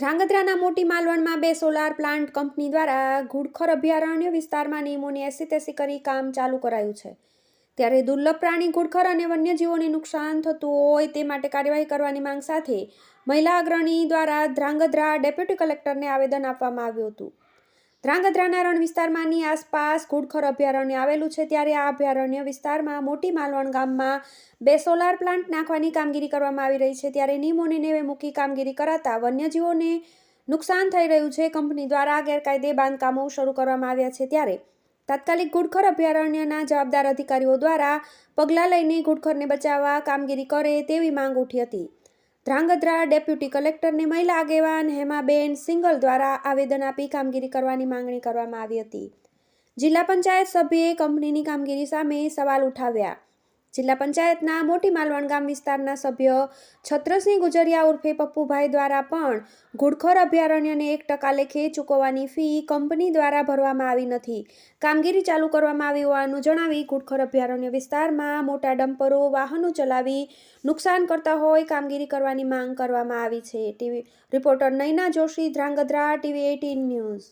ધ્રાંગધ્રાના મોટી માલવણમાં બે solar plant company દ્વારા ઘુડખર અભયારણ્ય વિસ્તારમાં નિયમોની એસી તેસી કરી કામ ચાલુ કરાયું છે. ત્યારે દુર્લભ પ્રાણી ઘુડખર અને વન્યજીવોને નુકસાન થતું હોય તે માટે કાર્યવાહી કરવાની માંગ સાથે મહિલા અગ્રણી દ્વારા ધ્રાંગધ્રા ડેપ્યુટી કલેક્ટરને આવેદન આપવામાં આવ્યું હતું. ધ્રાંગધ્રાના રણ વિસ્તારમાંની આસપાસ ઘુડખર અભયારણ્ય આવેલું છે. ત્યારે આ અભયારણ્ય વિસ્તારમાં મોટી માલવણ ગામમાં બે સોલાર પ્લાન્ટ નાખવાની કામગીરી કરવામાં આવી રહી છે. ત્યારે નિયમોને નેવે મૂકી કામગીરી કરાતા વન્યજીવોને નુકસાન થઈ રહ્યું છે. કંપની દ્વારા ગેરકાયદે બાંધકામો શરૂ કરવામાં આવ્યા છે. ત્યારે તાત્કાલિક ઘુડખર અભયારણ્યના જવાબદાર અધિકારીઓ દ્વારા પગલાં લઈને ઘુડખરને બચાવવા કામગીરી કરે તેવી માંગ ઉઠી હતી. ધ્રાંગધ્રા ડેપ્યુટી કલેક્ટરને મહિલા આગેવાન હેમાબેન સિંગલ દ્વારા આવેદન આપી કામગીરી કરવાની માંગણી કરવામાં આવી હતી. જિલ્લા પંચાયત સભ્યએ કંપનીની કામગીરી સામે સવાલ ઉઠાવ્યા. જિલ્લા પંચાયતના મોટી માલવણ ગામ વિસ્તારના સભ્ય છત્રસિંહ ગુજરિયા ઉર્ફે પપ્પુભાઈ દ્વારા પણ ઘુડખોર અભયારણ્યને એક ટકા લેખે ચૂકવવાની ફી કંપની દ્વારા ભરવામાં આવી નથી. કામગીરી ચાલુ કરવામાં આવી હોવાનું જણાવી ઘુડખોર અભયારણ્ય વિસ્તારમાં મોટા ડમ્પરો, વાહનો ચલાવી નુકસાન કરતા હોય કામગીરી કરવાની માંગ કરવામાં આવી છે. TV reporter Naina Joshi, Dhrangadhra, TV eighteen news.